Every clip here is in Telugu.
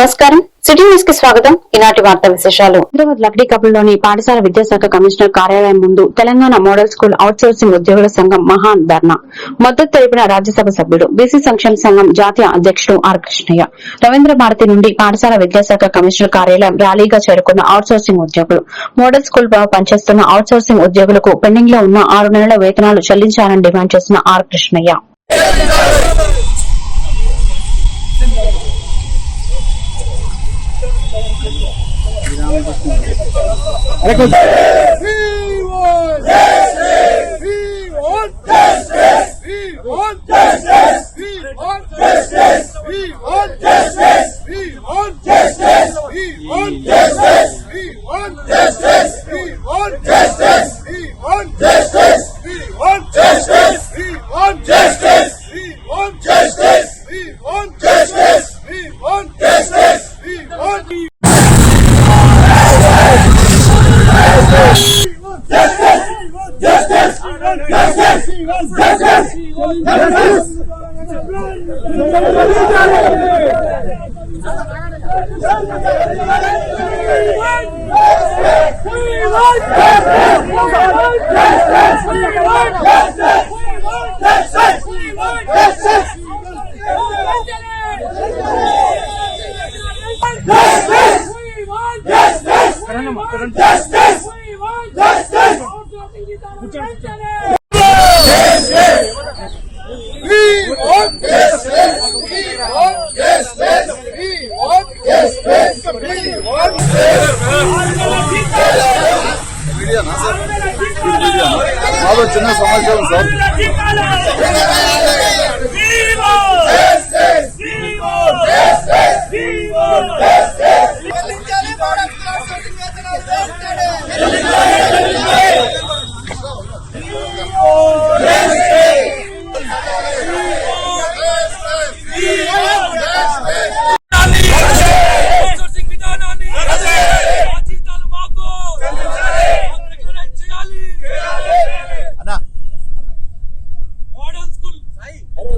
నమస్కారం. సిటీ న్యూస్కి స్వాగతం. ఈనాటి వార్త విశేషాలు. హైదరాబాద్ లక్డీ కపుల్లోని పాఠశాల విద్యాశాఖ కమిషనర్ కార్యాలయం ముందు తెలంగాణ మోడల్ స్కూల్ అవుట్సోర్సింగ్ ఉద్యోగుల సంఘం మహాన్ ధర్నా. మద్దతు తెలిపిన రాజ్యసభ సభ్యుడు బీసీ సంక్షేమ సంఘం జాతీయ అధ్యక్షుడు ఆర్ కృష్ణయ్య. రవీంద్ర భారతి నుండి పాఠశాల విద్యాశాఖ కమిషనర్ కార్యాలయం ర్యాలీగా చేరుకున్న అవుట్సోర్సింగ్ ఉద్యోగులు. మోడల్ స్కూల్లో పనిచేస్తున్న అవుట్సోర్సింగ్ ఉద్యోగులకు పెండింగ్లో ఉన్న ఆరు నెలల వేతనాలు చెల్లించాలని డిమాండ్ చేసిన R Krishnaiah. We want justice. We want justice. We want justice. We want justice. We want justice. We want justice. We want justice. We want justice. We want justice. We want justice. We want justice. We want justice. want justice. We want justice. We want justice. We want మాలో చిన్న సమాచారం సార్ అవుట్సోర్సింగ్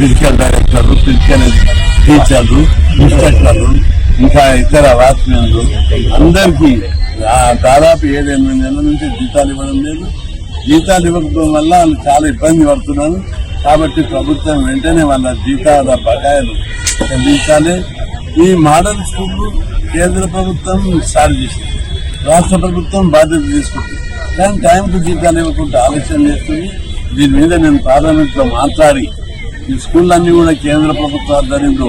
ఫిజికల్ డైరెక్టర్లు ఫిజికల్ టీచర్లు ఇన్స్ట్రక్టర్లు ఇంకా ఇతర వాచ్మెన్లు అందరికీ దాదాపు ఏడెనిమిది నెలల నుంచి జీతాలు ఇవ్వడం లేదు. జీతాలు ఇవ్వకపోవడం వల్ల వాళ్ళు చాలా ఇబ్బంది పడుతున్నారు. కాబట్టి ప్రభుత్వం వెంటనే వాళ్ళ జీతాల బకాయిలు చెల్లించాలి. ఈ మోడల్ స్కూల్ కేంద్ర ప్రభుత్వం స్టార్ట్ చేసింది. రాష్ట్ర ప్రభుత్వం బాధ్యత తీసుకుంటుంది కానీ టైంకు జీతాలు ఇవ్వకుండా ఆలస్యం చేస్తుంది. దీని మీద నేను పార్లమెంట్లో మాట్లాడి ఈ స్కూళ్ళన్నీ కూడా కేంద్ర ప్రభుత్వ ఆధ్వర్యంలో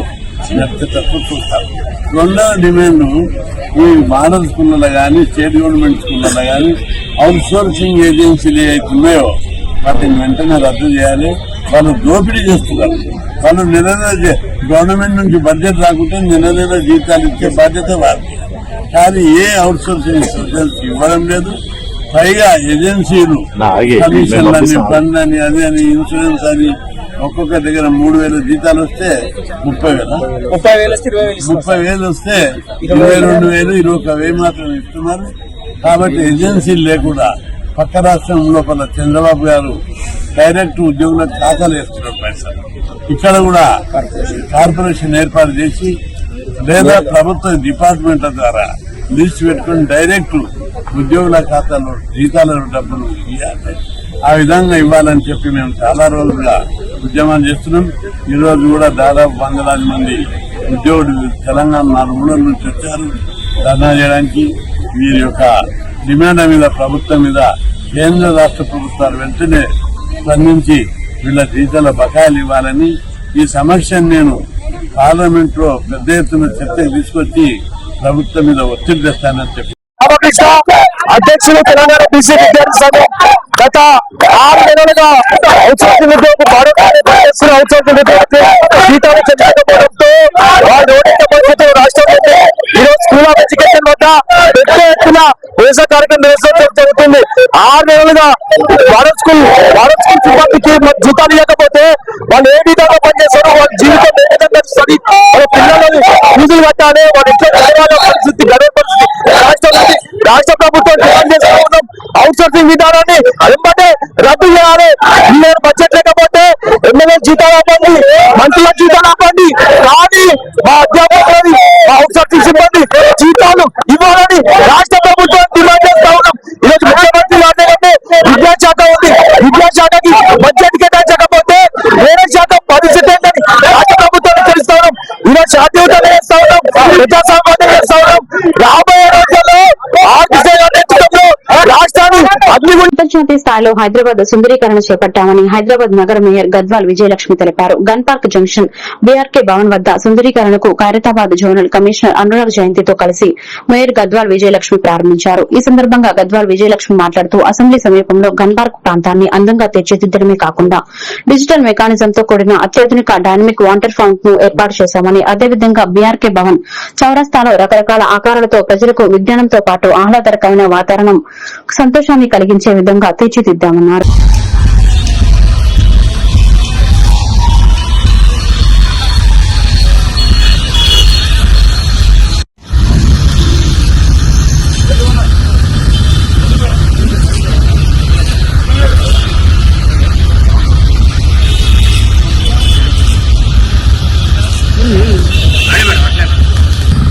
నడిపే తక్కువ చూస్తారు. రెండవ డిమాండ్ ఈ మోడల్ స్కూళ్ళలో కానీ స్టేట్ గవర్నమెంట్ స్కూళ్ళలో కానీ అవుట్ సోర్సింగ్ ఏజెన్సీలు ఏవైతే ఉన్నాయో వాటిని వెంటనే రద్దు చేయాలి. వాళ్ళు దోపిడీ చేస్తున్నారు. వాళ్ళు నెల నెల గవర్నమెంట్ నుంచి బడ్జెట్ రాకుంటే నెల నెల జీతాలు ఇచ్చే బాధ్యత వారిది కానీ ఏ అవుట్ సోర్సింగ్ ఇవ్వడం లేదు. పైగా ఏజెన్సీలు కమిషన్లు అని ఫండ్ అని అది అని ఇన్సూరెన్స్ అని ఒక్కొక్క దగ్గర మూడు వేల జీతాలు వస్తే ముప్పై వేల? ముప్పై వేలు ముప్పై వేలు వస్తే ఇరవై రెండు వేలు ఇరవై ఒక వెయ్యి మాత్రం ఇస్తున్నారు. కాబట్టి ఏజెన్సీలు లేకుండా పక్క రాష్ట్రం లోపల చంద్రబాబు గారు డైరెక్ట్ ఉద్యోగులకు ఖాతాలు వేస్తున్నారు పైసలు ఇక్కడ కూడా కార్పొరేషన్ ఏర్పాటు చేసి లేదా ప్రభుత్వ డిపార్ట్మెంట్ల ద్వారా లిస్ట్ పెట్టుకుని డైరెక్ట్ ఉద్యోగుల ఖాతాలో జీతాల డబ్బులు ఇవ్వాలి. ఆ విధంగా ఇవ్వాలని చెప్పి మేము చాలా రోజులుగా ఉద్యమాలు చేస్తున్నాం. ఈరోజు కూడా దాదాపు వందలాది మంది ఉద్యోగులు తెలంగాణ నాలుగు నుంచి వచ్చారు. ధర్నా చేయడానికి వీరి యొక్క డిమాండ్ మీద ప్రభుత్వం మీద కేంద్ర రాష్ట్ర ప్రభుత్వాలు వెంటనే స్పందించి వీళ్ళ జీతాల బకాయిలు ఇవ్వాలని ఈ సమస్యను నేను పార్లమెంట్లో పెద్ద ఎత్తున చర్చకు తీసుకొచ్చి ప్రభుత్వం మీద ఒత్తిడి తెస్తానని చెప్పి రామకృష్ణ అధ్యక్షులు తెలంగాణ బీసీ విద్యార్థి సంఘం గత ఆరు నెలలుగా ఔత్సాహిక ఉద్యోగం మరో కార్యదర్శులు ఔత్సాహిక విద్యార్థి జీతాలు చెల్లించకపోవడంతో వారు ఓడిత రాష్ట్రంలో ఈరోజు స్కూల్ ఆఫ్ ఎడ్యుకేషన్ వద్ద పెద్ద ఎత్తున నిరసన కార్యక్రమం నిర్వహించడం జరుగుతుంది. ఆరు నెలలుగా భారత్ స్కూల్ భారత్ స్కూల్ సిబ్బందికి జీతాలు ఇవ్వకపోతే వాళ్ళు ఏ విధంగా పనిచేస్తారో వాళ్ళ జీవితం ఏ విధంగా వాళ్ళ పిల్లలని ఫీజులు కట్టాలి వాళ్ళ ఇంట్లో పరిస్థితి గడవ పరిస్థితి రాష్ట్ర ప్రభుత్వం డిమాండ్ చేస్తూ ఉన్నాం అవుట్ సోర్సింగ్ విధానాన్ని వెంబడే రద్దు చేయాలి. ఈ బడ్జెట్ లేకపోతే ఎమ్మెల్యే జీతాలు అవ్వండి మంత్రుల జీతాలు అవ్వండి కానీ మా అధ్యాపకులని మా అవుట్ సోర్సింగ్ సిబ్బంది జీతాలు స్థాయిలో హైదరాబాద్ సుందరీకరణ చేపట్టామని హైదరాబాద్ నగర మేయర్ గద్వాల్ విజయలక్ష్మి తెలిపారు. Gun park junction BRK Bhavan వద్ద సుందరీకరణకు ఖైరతాబాద్ జోనల్ కమిషనర్ అనురాగ్ జయంతితో కలిసి మేయర్ గద్వాల్ విజయలక్ష్మి ప్రారంభించారు. ఈ సందర్భంగా గద్వాల్ విజయలక్ష్మి మాట్లాడుతూ అసెంబ్లీ సమీపంలో గన్ పార్క్ ప్రాంతాన్ని అందంగా తీర్చిదిద్దడమే కాకుండా డిజిటల్ మెకానిజంతో కూడిన అత్యాధునిక డైనమిక్ వాటర్ ఫౌంట్ను ఏర్పాటు చేశామని అదేవిధంగా బీఆర్కే భవన్ చౌరస్తాలో రకరకాల ఆకారాలతో ప్రజలకు విజ్ఞానంతో పాటు ఆహ్లాదకరమైన వాతావరణం సంతోషాన్ని కలిగించే విధంగా తీర్చి తీర్చిదిద్దామన్నారు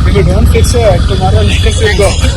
If you don't fix it, tomorrow latest will go.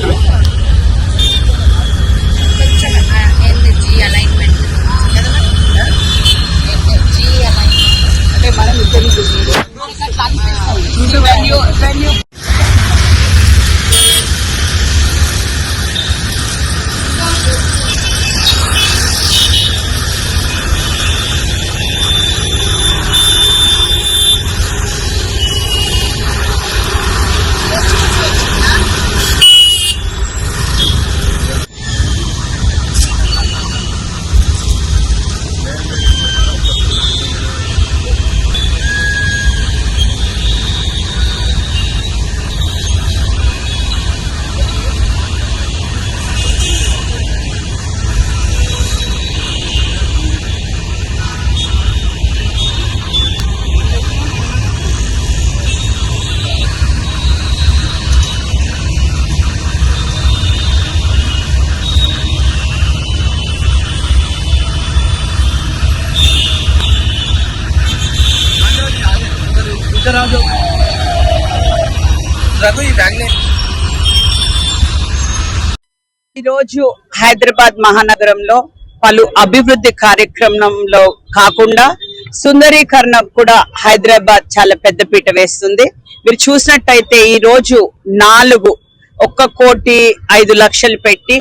ఈ ఈరోజు హైదరాబాద్ మహానగరంలో పలు అభివృద్ధి కార్యక్రమంలో కాకుండా సుందరీకరణ కూడా హైదరాబాద్ చాలా పెద్దపీట వేస్తుంది. మీరు చూసినట్టయితే ఈ రోజు నాలుగు ఒక్క కోటి ఐదు లక్షలు పెట్టి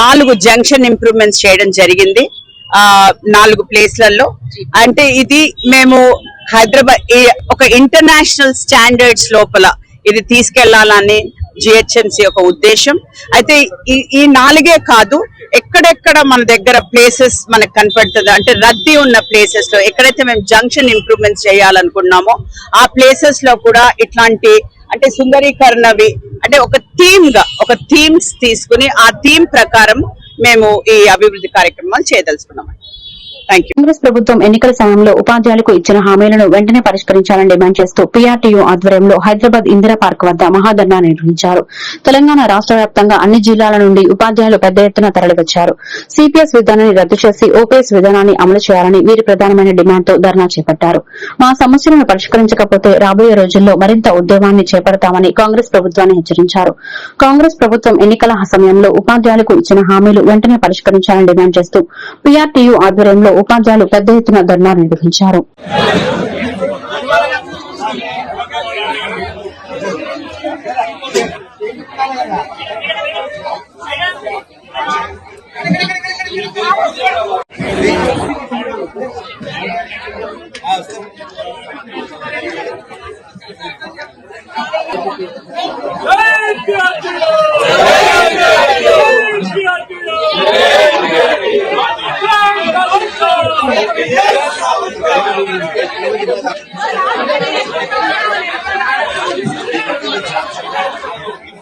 నాలుగు జంక్షన్ ఇంప్రూవ్మెంట్స్ చేయడం జరిగింది. ఆ నాలుగు ప్లేస్లలో. అంటే ఇది మేము హైదరాబాద్ ఒక ఇంటర్నేషనల్ స్టాండర్డ్స్ లోపల ఇది తీసుకెళ్ళాలని జిహెచ్ఎంసీ యొక్క ఉద్దేశం. అయితే ఈ ఈ నాలుగే కాదు ఎక్కడెక్కడ మన దగ్గర ప్లేసెస్ మనకు కనపడుతుంది అంటే రద్దీ ఉన్న ప్లేసెస్లో ఎక్కడైతే మేము జంక్షన్ ఇంప్రూవ్మెంట్స్ చేయాలనుకున్నామో ఆ ప్లేసెస్లో కూడా ఇట్లాంటి అంటే సుందరీకరణవి అంటే ఒక థీమ్గా ఒక థీమ్స్ తీసుకుని ఆ థీమ్ ప్రకారం మేము ఈ అభివృద్ధి కార్యక్రమాలు చేయదలుచుకున్నాం కాంగ్రెస్ ప్రభుత్వం ఎన్నికల సమయంలో ఉపాధ్యాయులకు ఇచ్చిన హామీలను వెంటనే పరిష్కరించాలని డిమాండ్ చేస్తూ పీఆర్టీయూ ఆధ్వర్యంలో హైదరాబాద్ ఇందిరా పార్క్ వద్ద మహాధర్నా నిర్వహించారు. తెలంగాణ రాష్ట వ్యాప్తంగా అన్ని జిల్లాల నుండి ఉపాధ్యాయులు పెద్ద ఎత్తున తరలివచ్చారు. సిపిఎస్ విధానాన్ని రద్దు చేసి ఓపీఎస్ విధానాన్ని అమలు చేయాలని వీరి ప్రధానమైన డిమాండ్తో ధర్నా చేపట్టారు. మా సమస్యలను పరిష్కరించకపోతే రాబోయే రోజుల్లో మరింత ఉద్యమాన్ని చేపడతామని కాంగ్రెస్ ప్రభుత్వాన్ని హెచ్చరించారు. కాంగ్రెస్ ప్రభుత్వం ఎన్నికల సమయంలో ఉపాధ్యాయులకు ఇచ్చిన హామీలు వెంటనే పరిష్కరించాలని డిమాండ్ చేస్తూ పీఆర్టీయూ ఆధ్వర్యంలో ఉపాధ్యాయులు పెద్ద ఎత్తున ధర్నా నిర్వహించారు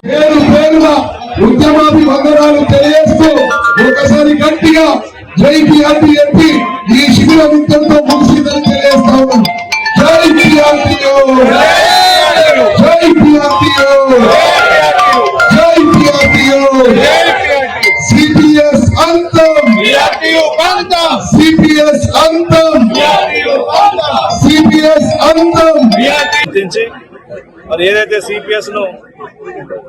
పేరు పేరుగా ఉద్యమాభివందనాలు తెలియజేస్తూ ఒకసారి గట్టిగా జై పిఆర్టీ చెప్పి ఈ శిబిర ఇంతటితో ముగిసిందని తెలియజేస్తా ఉన్నాం జై పిఆర్టీఓ అంతం గుర్తించి మరి ఏదైతే సిపిఎస్ను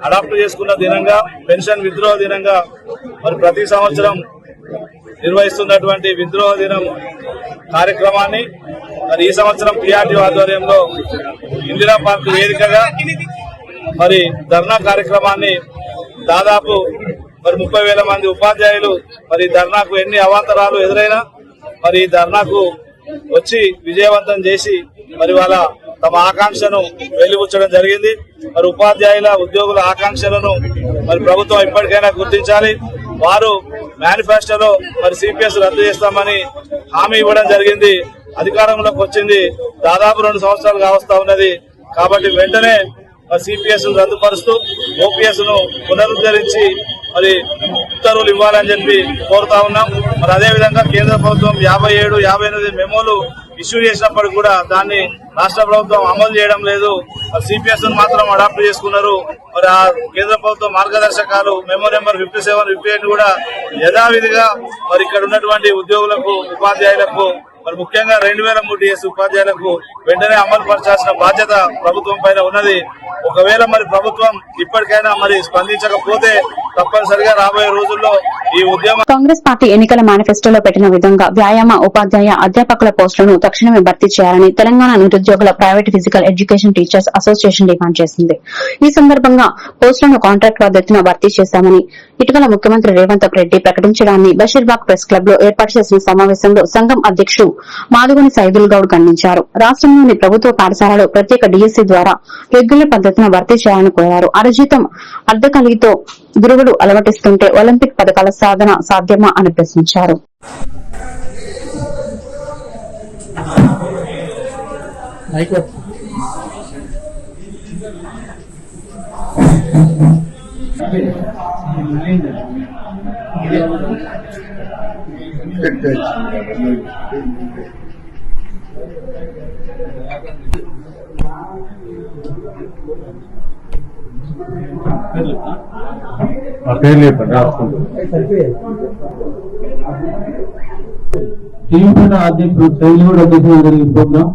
అడాప్ట్ చేసుకున్న దినంగా పెన్షన్ విద్రోహ దినంగా మరి ప్రతి సంవత్సరం నిర్వహిస్తున్నటువంటి విద్రోహ దినం కార్యక్రమాన్ని మరి ఈ సంవత్సరం పిఆర్టీ ఆధ్వర్యంలో ఇందిరా పార్క్ వేదికగా మరి ధర్నా కార్యక్రమాన్ని దాదాపు మరి ముప్పై వేల మంది ఉపాధ్యాయులు మరి ధర్నాకు ఎన్ని అవాంతరాలు ఎదురైనా మరి ధర్నాకు వచ్చి విజయవంతం చేసి మరి వాళ్ళ తమ ఆకాంక్షను వెలిబుచ్చడం జరిగింది. మరి ఉపాధ్యాయుల ఉద్యోగుల ఆకాంక్షలను మరి ప్రభుత్వం ఇప్పటికైనా గుర్తించాలి. వారు మేనిఫెస్టోలో మరి సిపిఎస్ రద్దు చేస్తామని హామీ ఇవ్వడం జరిగింది. అధికారంలోకి వచ్చింది. దాదాపు రెండు సంవత్సరాలు కావస్తా ఉన్నది. కాబట్టి వెంటనే సిపిఎస్ రద్దుపరుస్తూ ఓపీఎస్ను పునరుద్ధరించి మరి ఉత్తర్వులు ఇవ్వాలని చెప్పి కోరుతా ఉన్నాం. మరి అదే విధంగా కేంద్ర ప్రభుత్వం యాభై ఏడు యాభై ఎనిమిది మెమోలు ఇష్యూ చేసినప్పటికీ కూడా దాన్ని రాష్ట్ర ప్రభుత్వం అమలు చేయడం లేదు. సిపిఎస్ను మాత్రం అడాప్ట్ చేసుకున్నారు. మరి ఆ కేంద్ర ప్రభుత్వ మార్గదర్శకాలు memo number fifty seven fifty eight కూడా యథావిధిగా మరి ఇక్కడ ఉన్నటువంటి ఉద్యోగులకు ఉపాధ్యాయులకు మరి ముఖ్యంగా రెండు వేల మూడు డిఎస్ ఉపాధ్యాయులకు వెంటనే అమలు పరచాల్సిన బాధ్యత ప్రభుత్వం పైన ఉన్నది. ఒకవేళ మరి ప్రభుత్వం ఇప్పటికైనా మరి స్పందించకపోతే తప్పనిసరిగా రాబోయే రోజుల్లో కాంగ్రెస్ పార్టీ ఎన్నికల మేనిఫెస్టోలో పెట్టిన విధంగా వ్యాయామ ఉపాధ్యాయ అధ్యాపకుల పోస్టులను తక్షణమే భర్తీ చేయాలని తెలంగాణ నిరుద్యోగుల private physical education teachers association demand చేసింది. ఈ సందర్భంగా పోస్టులను కాంట్రాక్ట్ పద్ధతిన భర్తీ చేశామని ఇటీవల ముఖ్యమంత్రి రేవంత్ రెడ్డి ప్రకటించడాన్ని బషీర్బాగ్ ప్రెస్ క్లబ్లో ఏర్పాటు చేసిన సమావేశంలో సంఘం అధ్యక్షుడు మాదుగుని సైదుల్ గౌడ్ ఖండించారు. రాష్ట్రంలోని ప్రభుత్వ పాఠశాలలో ప్రత్యేక డిఎస్సీ ద్వారా రెగ్యులర్ పద్దతిన భర్తీ చేయాలని కోరారు. అరజీతం అర్ధకలితో గురువులు అలవటిస్తుంటే ఒలింపిక్ పథకాల సాధన సాధ్యమా అని ప్రశ్నించారు. టీంపేట అధ్యక్షుడు శైలిగూడ అధ్యక్షుడు జరిగిన ప్రోగ్రాం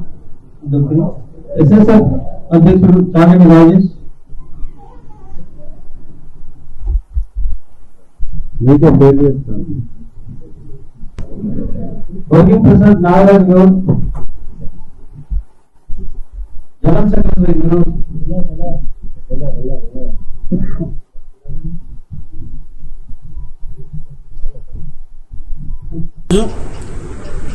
ఎస్ఎస్ఎఫ్ అధ్యక్షుడు చాగని రాజేష్ మీకే పేరు చేస్తాను భోగి ప్రసాద్ నాగరాజ్ గౌడ్ జనరల్ సెక్రటరీ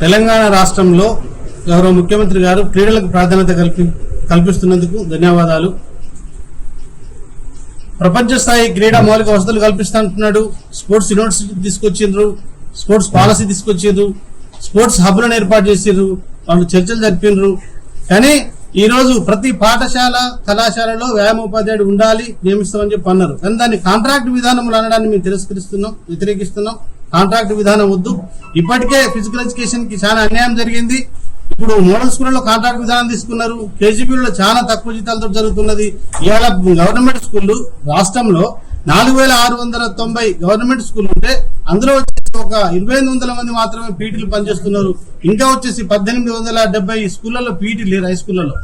తెలంగాణ రాష్ట్రంలో గౌరవ ముఖ్యమంత్రి గారు క్రీడలకు ప్రాధాన్యత కల్పి కల్పిస్తున్నందుకు ధన్యవాదాలు. ప్రపంచ స్థాయి క్రీడా మౌలిక వసతులు కల్పిస్తానంటున్నాడు. స్పోర్ట్స్ యూనివర్సిటీ తీసుకొచ్చిండ్రు. స్పోర్ట్స్ పాలసీ తీసుకొచ్చిండ్రు. స్పోర్ట్స్ హబ్లను ఏర్పాటు చేసిండ్రు. వాళ్ళు చర్చలు జరిపిండ్రు. కానీ ఈరోజు ప్రతి పాఠశాల కళాశాలలో వ్యాయామ ఉపాధ్యాయుడు ఉండాలి నియమిస్తామని చెప్పి అన్నారు. కానీ దాన్ని కాంట్రాక్ట్ విధానములు అనడాన్ని మేము తిరస్కరిస్తున్నాం వ్యతిరేకిస్తున్నాం. కాంట్రాక్ట్ విధానం వద్దు. ఇప్పటికే ఫిజికల్ ఎడ్యుకేషన్కి చాలా అన్యాయం జరిగింది. ఇప్పుడు మోడల్ స్కూల్లో కాంట్రాక్ట్ విధానం తీసుకున్నారు. కేజీబీలో చాలా తక్కువ జీతాలతో జరుగుతున్నది. ఇవాళ గవర్నమెంట్ స్కూళ్ళు రాష్ట్రంలో నాలుగు వేల ఆరు వందల తొంభై గవర్నమెంట్ స్కూల్ ఉంటే అందులో వచ్చేసి ఒక ఇరవై ఎనిమిది వందల మంది మాత్రమే పీటీలు పనిచేస్తున్నారు. ఇంకా వచ్చేసి పద్దెనిమిది వందల డెబ్బై స్కూళ్ళలో పీటీ లేరు హై స్కూళ్ళలో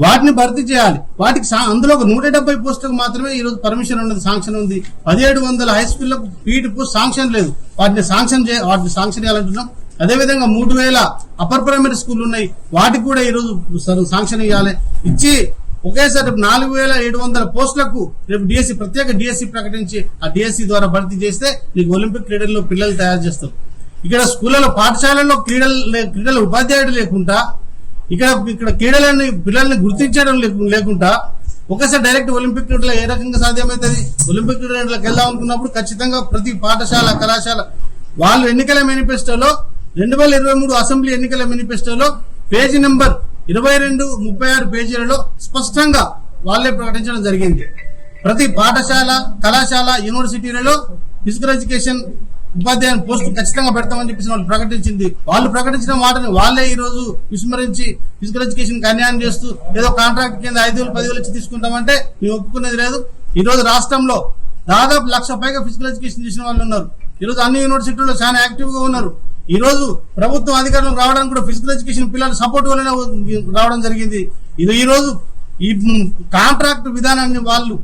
వాటిని భర్తీ చేయాలి. వాటికి సా- అందులో ఒక నూట డెబ్బై పోస్టులకు మాత్రమే ఈరోజు పర్మిషన్ ఉన్నది శాంక్షన్ ఉంది. పదిహేడు వందల హై స్కూల్లో పీటీ పోస్ట్ శాంక్షన్ లేదు. వాటిని శాంక్షన్ చే వాటిని శాంక్షన్ చేయాలంటున్నాం. అదేవిధంగా మూడు వేల అప్పర్ ప్రైమరీ స్కూల్ ఉన్నాయి. వాటికి కూడా ఈరోజు శాంక్షన్ ఇవ్వాలి ఇచ్చి ఒకేసారి రేపు నాలుగు వేల ఏడు వందల పోస్టులకు రేపు డిఎస్సి ప్రత్యేక డిఎస్సి ప్రకటించి ఆ డిఎస్సి ద్వారా భర్తీ చేస్తే నీకు ఒలింపిక్ క్రీడల్లో పిల్లలు తయారు చేస్తారు. ఇక్కడ స్కూళ్ళలో పాఠశాలల్లో క్రీడలు లే- క్రీడల ఉపాధ్యాయుడు లేకుండా ఇక్కడ ఇక్కడ క్రీడలని పిల్లల్ని గుర్తించడం లేకుండా ఒకసారి డైరెక్ట్ ఒలింపిక్ క్రీడలు ఏ రకంగా సాధ్యమవుతుంది ఒలింపిక్ క్రీడలకు వెళ్దాం అనుకున్నప్పుడు ఖచ్చితంగా ప్రతి పాఠశాల కళాశాల వాళ్ళు ఎన్నికల మేనిఫెస్టోలో రెండు వేల ఇరవై మూడు అసెంబ్లీ ఎన్నికల మేనిఫెస్టోలో పేజీ నెంబర్ ఇరవై రెండు ముప్పై ఆరు పేజీలలో స్పష్టంగా వాళ్ళే ప్రకటించడం జరిగింది. ప్రతి పాఠశాల కళాశాల యూనివర్సిటీలలో ఫిజికల్ ఎడ్యుకేషన్ ఉపాధ్యాయుని పోస్టు ఖచ్చితంగా పెడతామని చెప్పేసి వాళ్ళు ప్రకటించింది. వాళ్ళు ప్రకటించిన మాటని వాళ్ళే ఈ రోజు విస్మరించి ఫిజికల్ ఎడ్యుకేషన్ అన్యాయం చేస్తూ ఏదో కాంట్రాక్ట్ కింద ఐదు వేలు పదివేలు ఇచ్చి తీసుకుంటామంటే మేము ఒప్పుకునేది లేదు. ఈ రోజు రాష్ట్రంలో దాదాపు లక్ష పైగా ఫిజికల్ ఎడ్యుకేషన్ చేసిన వాళ్ళు ఉన్నారు. ఈ రోజు అన్ని యూనివర్సిటీల్లో చాలా యాక్టివ్గా ఉన్నారు. ఈ రోజు ప్రభుత్వం అధికారంలో రావడానికి కూడా ఫిజికల్ ఎడ్యుకేషన్ పిల్లలు సపోర్ట్ వల్లనే రావడం జరిగింది. ఇది ఈ రోజు ఈ కాంట్రాక్ట్ విధానాన్ని వాళ్ళు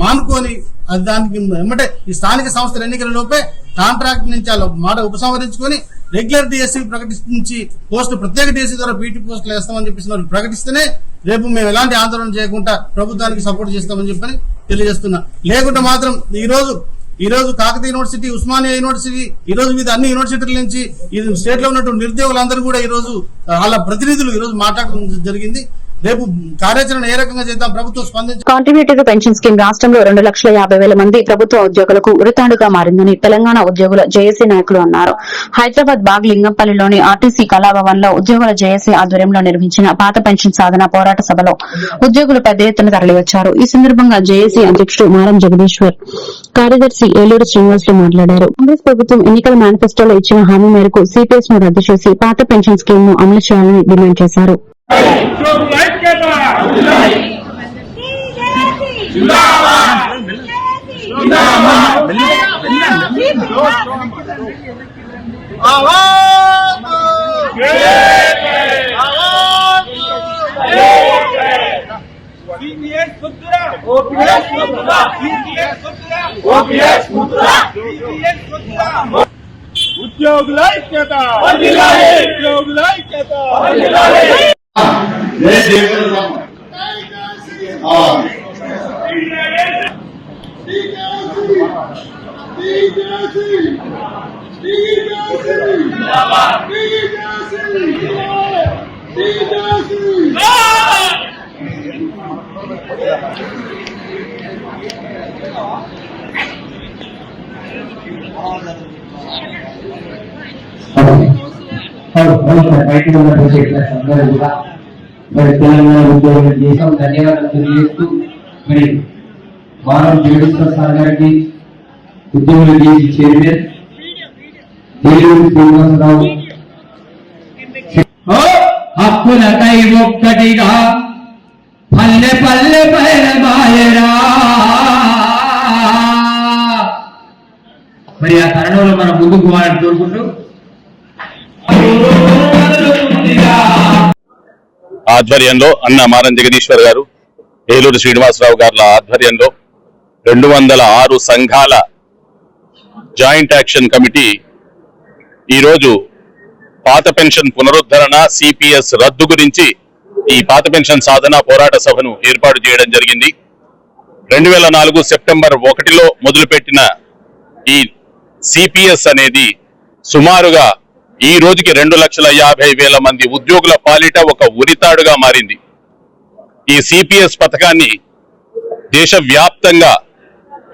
మానుకొని అది దానికి ఏమంటే ఈ స్థానిక సంస్థల ఎన్నికల లోపే కాంట్రాక్ట్ నుంచి వాళ్ళ మాట ఉపసంహరించుకొని రెగ్యులర్ డిఎస్సీ ప్రకటించి పోస్టు ప్రత్యేక డిఎస్సీ ద్వారా పీటీ పోస్టులు వేస్తామని చెప్పేసి వాళ్ళు ప్రకటిస్తేనే రేపు మేము ఎలాంటి ఆందోళన చేయకుండా ప్రభుత్వానికి సపోర్ట్ చేస్తామని చెప్పని తెలియజేస్తున్నా. లేకుంటే మాత్రం ఈ రోజు ఈ రోజు కాకతీయ యూనివర్సిటీ ఉస్మానియా యూనివర్సిటీ ఈ రోజు మీద అన్ని యూనివర్సిటీల నుంచి ఈ స్టేట్లో ఉన్నటువంటి నిరుద్యోగులందరూ కూడా ఈ రోజు వాళ్ళ ప్రతినిధులు ఈ రోజు మాట్లాడడం జరిగింది. రేపు కార్యాచరణ ఏ రకంగా చేద్దాం? ప్రభుత్వం స్పందించి కాంట్రిబ్యూటరీ పెన్షన్ స్కీమ్ రాష్ట్రంలో రెండు లక్షల యాభై వేల మంది ప్రభుత్వ ఉద్యోగులకు ఉరితాడుగా మారిందని తెలంగాణ ఉద్యోగుల జేఏసీ నాయకులు అన్నారు. హైదరాబాద్ బాగ్ లింగంపల్లిలోని ఆర్టీసీ కళాభవన్లో ఉద్యోగుల జేఏసీ ఆధ్వర్యంలో నిర్వహించిన పాత పెన్షన్ సాధన పోరాట సభలో ఉద్యోగులు పెద్ద ఎత్తున తరలివచ్చారు. ఈ సందర్భంగా జేఏసీ అధ్యక్షుడు మారం జగదీశ్వర్ కార్యదర్శి ఏలూరు శ్రీనివాసులు మాట్లాడారు. కాంగ్రెస్ ప్రభుత్వం ఎన్నికల మేనిఫెస్టోలో ఇచ్చిన హామీ మేరకు సిపిఎస్ను రద్దు చేసి పాత పెన్షన్ స్కీమ్ను అమలు చేయాలని డిమాండ్ చేశారు. CPS Mudra OPS Mudra CPS Mudra OPS Mudra CPS Mudra ఉద్యోగుల ఐక్యత ఉద్యోగుల ఐక్యత బయట ఉన్న అందరూ కూడా మరి తెలంగాణ ఉద్యోగులు చేసాం ధన్యవాదాలు తెలియజేస్తూ మరి వారం జగదీశ్వర సార్ గారికి ఉద్యోగులు చేసి చైర్మన్ ఏలూరు శ్రీనివాసరావు. హక్కులకై ఒక్కటిగా పల్లె పల్లె మరి ఆ తరుణంలో మనం ముందుకు పోవాలని కోరుకుంటూ ఆధ్వర్యంలో అన్న మారం జగదీశ్వర్ గారు ఏలూరు శ్రీనివాసరావు గారుల ఆధ్వర్యంలో రెండు వందల ఆరు సంఘాల జాయింట్ యాక్షన్ కమిటీ ఈరోజు పాత పెన్షన్ పునరుద్ధరణ సిపిఎస్ రద్దు గురించి ఈ పాత పెన్షన్ సాధన పోరాట సభను ఏర్పాటు చేయడం జరిగింది. రెండు వేల నాలుగు సెప్టెంబర్ ఒకటిలో మొదలుపెట్టిన ఈ సిపిఎస్ అనేది సుమారుగా ఈ రోజుకి రెండు లక్షల యాభై వేల మంది ఉద్యోగుల పాలిట ఒక ఉరితాడుగా మారింది. ఈ సిపిఎస్ పథకాన్ని దేశవ్యాప్తంగా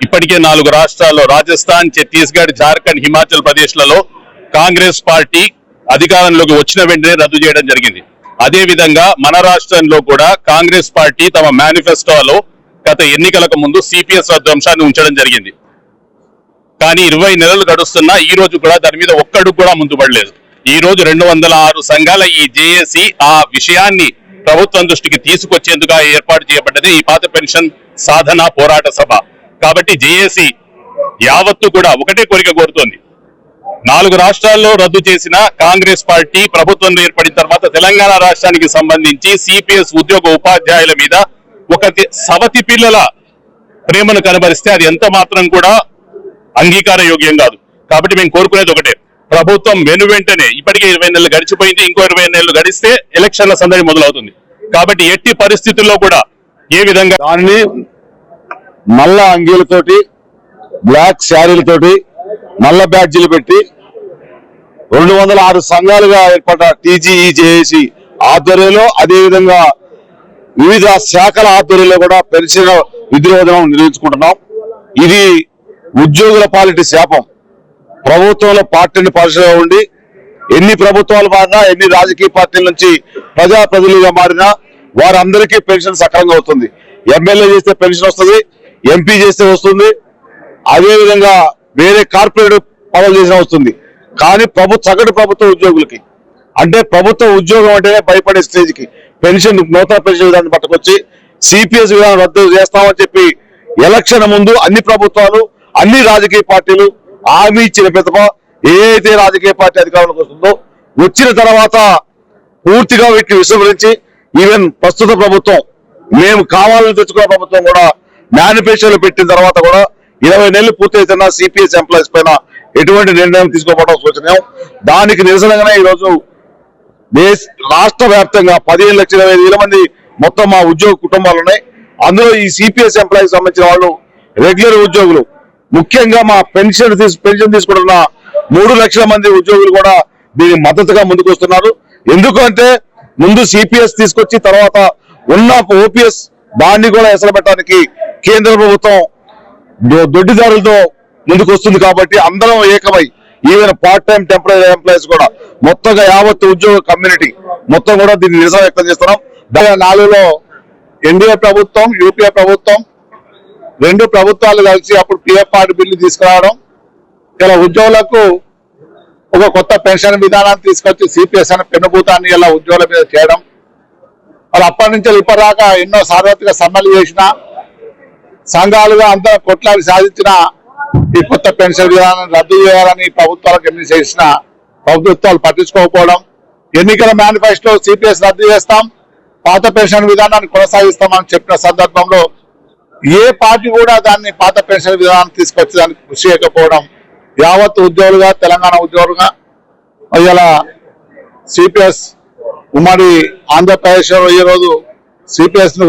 ఇప్పటికే నాలుగు రాష్ట్రాల్లో రాజస్థాన్ ఛత్తీస్గఢ్ జార్ఖండ్ హిమాచల్ ప్రదేశ్లలో కాంగ్రెస్ పార్టీ అధికారంలోకి వచ్చిన వెంటనే రద్దు చేయడం జరిగింది. అదే విధంగా మన రాష్ట్రంలో కూడా కాంగ్రెస్ పార్టీ తమ మేనిఫెస్టోలో గత ఎన్నికలకు ముందు సిపిఎస్ రద్దు అంశాన్ని ఉంచడం జరిగింది. కానీ ఇరవై నెలలు గడుస్తున్నా ఈ రోజు కూడా దాని మీద ఒక్కడు కూడా ముందు పడలేదు. ఈ రోజు రెండు వందల ఆరు సంఘాల ఈ జేఏసీ ఆ విషయాన్ని ప్రభుత్వం దృష్టికి తీసుకొచ్చేందుకు ఏర్పాటు చేయబడ్డది. ఈ పాత పెన్షన్ సాధన పోరాట సభ. కాబట్టి జేఏసీ యావత్తు కూడా ఒకటే కోరిక కోరుతోంది. నాలుగు రాష్ట్రాల్లో రద్దు చేసిన కాంగ్రెస్ పార్టీ ప్రభుత్వం ఏర్పడిన తర్వాత తెలంగాణ రాష్ట్రానికి సంబంధించి సిపిఎస్ ఉద్యోగ ఉపాధ్యాయుల మీద ఒక సవతి పిల్లల ప్రేమను కనబరిస్తే అది ఎంత మాత్రం కూడా అంగీకార యోగ్యం కాదు. కాబట్టి మేము కోరుకునేది ఒకటే. ప్రభుత్వం వెను వెంటనే ఇప్పటికే ఇరవై నెలలు గడిచిపోయింది ఇంకో ఇరవై నెలలు గడిస్తే ఎలక్షన్ల సందడి మొదలవుతుంది. కాబట్టి ఎట్టి పరిస్థితుల్లో కూడా ఏ విధంగా దానిని నల్ల అంగీలతోటి బ్లాక్ శారీలతోటి నల్ల బ్యాడ్జీలు పెట్టి రెండు వందల ఆరు సంఘాలుగా ఏర్పడ్డ టీజీఈ జేఏసీ ఆధ్వర్యంలో అదేవిధంగా వివిధ శాఖల ఆధ్వర్యంలో కూడా పెన్షన్ విధిరోధనం నిర్వహించుకుంటున్నాం. ఇది ఉద్యోగుల పాలిటి శాపం. ప్రభుత్వంలో పార్టీని పరిచయం ఉండి ఎన్ని ప్రభుత్వాలు మారినా ఎన్ని రాజకీయ పార్టీల నుంచి ప్రజాప్రతినిధులుగా మారినా వారందరికీ పెన్షన్ సక్రమంగా అవుతుంది ఎమ్మెల్యే చేస్తే పెన్షన్ వస్తుంది ఎంపీ చేస్తే వస్తుంది. అదేవిధంగా వేరే కార్పొరేట్ పనులు చేసినా వస్తుంది. కానీ ప్రభుత్వ సగటు ప్రభుత్వ ఉద్యోగులకి అంటే ప్రభుత్వ ఉద్యోగం అంటేనే భయపడే స్టేజ్కి పెన్షన్ నూతన పెన్షన్ విధానం పట్టుకొచ్చి సిపిఎస్ విధానం రద్దు చేస్తామని చెప్పి ఎలక్షన్ ముందు అన్ని ప్రభుత్వాలు అన్ని రాజకీయ పార్టీలు హామీ ఇచ్చిన పితప ఏదైతే రాజకీయ పార్టీ అధికారంలోకి వస్తుందో వచ్చిన తర్వాత పూర్తిగా వీటిని విస్మరించి ఈవెన్ ప్రస్తుత ప్రభుత్వం మేము కావాలని తెచ్చుకున్న ప్రభుత్వం కూడా మేనిఫెస్టోలు పెట్టిన తర్వాత కూడా ఇరవై నెలలు పూర్తయితున్న సిపిఎస్ ఎంప్లాయీస్ పైన ఎటువంటి నిర్ణయం తీసుకోవడం సూచనీయం. దానికి నిరసనగానే ఈ రోజు దేశ రాష్ట్ర వ్యాప్తంగా పదిహేను లక్షల ఇరవై వేల మంది మొత్తం మా ఉద్యోగ కుటుంబాలు ఉన్నాయి. అందులో ఈ సిపిఎస్ ఎంప్లాయీకి సంబంధించిన వాళ్ళు రెగ్యులర్ ఉద్యోగులు. ముఖ్యంగా మా పెన్షన్ పెన్షన్ తీసుకుంటున్న మూడు లక్షల మంది ఉద్యోగులు కూడా దీని మద్దతుగా ముందుకు వస్తున్నారు ఎందుకంటే ముందు సిపిఎస్ తీసుకొచ్చి తర్వాత ఉన్న ఓపీఎస్ దాన్ని కూడా ఎసరు పెట్టడానికి కేంద్ర ప్రభుత్వం దొడ్డిదారులతో ముందుకు వస్తుంది కాబట్టి అందరం ఏకమై even part time temporary employees కూడా మొత్తంగా యావత్ ఉద్యోగ కమ్యూనిటీ మొత్తం కూడా దీన్ని నిరసన వ్యక్తం చేస్తున్నాం. దాని నాలుగులో ఎన్డీఏ ప్రభుత్వం యూపీఏ ప్రభుత్వం రెండు ప్రభుత్వాలు కలిసి అప్పుడు పిఎఫ్ ఆర్డు బిల్లు తీసుకురావడం ఇలా ఉద్యోగులకు ఒక కొత్త పెన్షన్ విధానాన్ని తీసుకొచ్చి సిపిఎస్ అనే పెన్నుభూతాన్ని ఇలా ఉద్యోగుల మీద చేయడం. వాళ్ళు అప్పటి నుంచి ఇప్పటిదాకా ఎన్నో సార్వత్రిక సమ్మెలు చేసిన సంఘాలుగా అంతా కొట్లాడి సాధించిన ఈ కొత్త పెన్షన్ విధానం రద్దు చేయాలని ప్రభుత్వాలకు ఎన్ని చేసిన ప్రభుత్వాలు పట్టించుకోకపోవడం. ఎన్నికల మేనిఫెస్టో సిపిఎస్ రద్దు చేస్తాం పాత పెన్షన్ విధానాన్ని కొనసాగిస్తామని చెప్పిన సందర్భంలో ఏ పార్టీ కూడా దాన్ని పాత పెన్షన్ విధానాన్ని తీసుకొచ్చి దానికి కృషి చేయకపోవడం యావత్ ఉద్యోగులుగా తెలంగాణ ఉద్యోగులుగా ఇలా సిపిఎస్ ఉమ్మడి ఆంధ్రప్రదేశ్లో ఈరోజు ఈ రోజు సిపిఎస్ను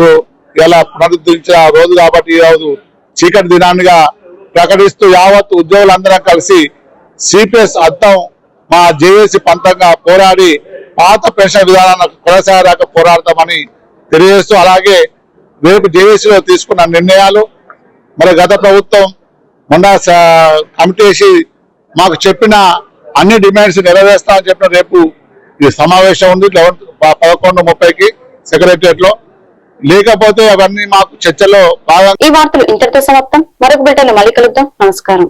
ఇలా పునరుద్ధరించిన రోజు కాబట్టి ఈ రోజు చీకటి దినాన్నిగా ప్రకటిస్తూ యావత్ ఉద్యోగులందరం కలిసి సిపిఎస్ అర్థం మా జేఏసీ పంతంగా పోరాడి పాత పెన్షన్ విధానాన్ని కొనసాగాక పోరాడతామని తెలియజేస్తూ అలాగే రేపు జేఏసీలో తీసుకున్న నిర్ణయాలు మరి గత ప్రభుత్వం మొన్న కమిటీ వేసి మాకు చెప్పిన అన్ని డిమాండ్స్ నెరవేరుస్తామని చెప్పిన రేపు ఈ సమావేశం ఉంది లెవెన్ పదకొండు ముప్పైకి సెక్రటరియట్లో లేకపోతే అవన్నీ మాకు చర్చలో బాగా ఈ వార్తలు ఇంతటితో సమాప్తం. మరొక బిడ్డలు మళ్ళీ కలుద్దాం. నమస్కారం.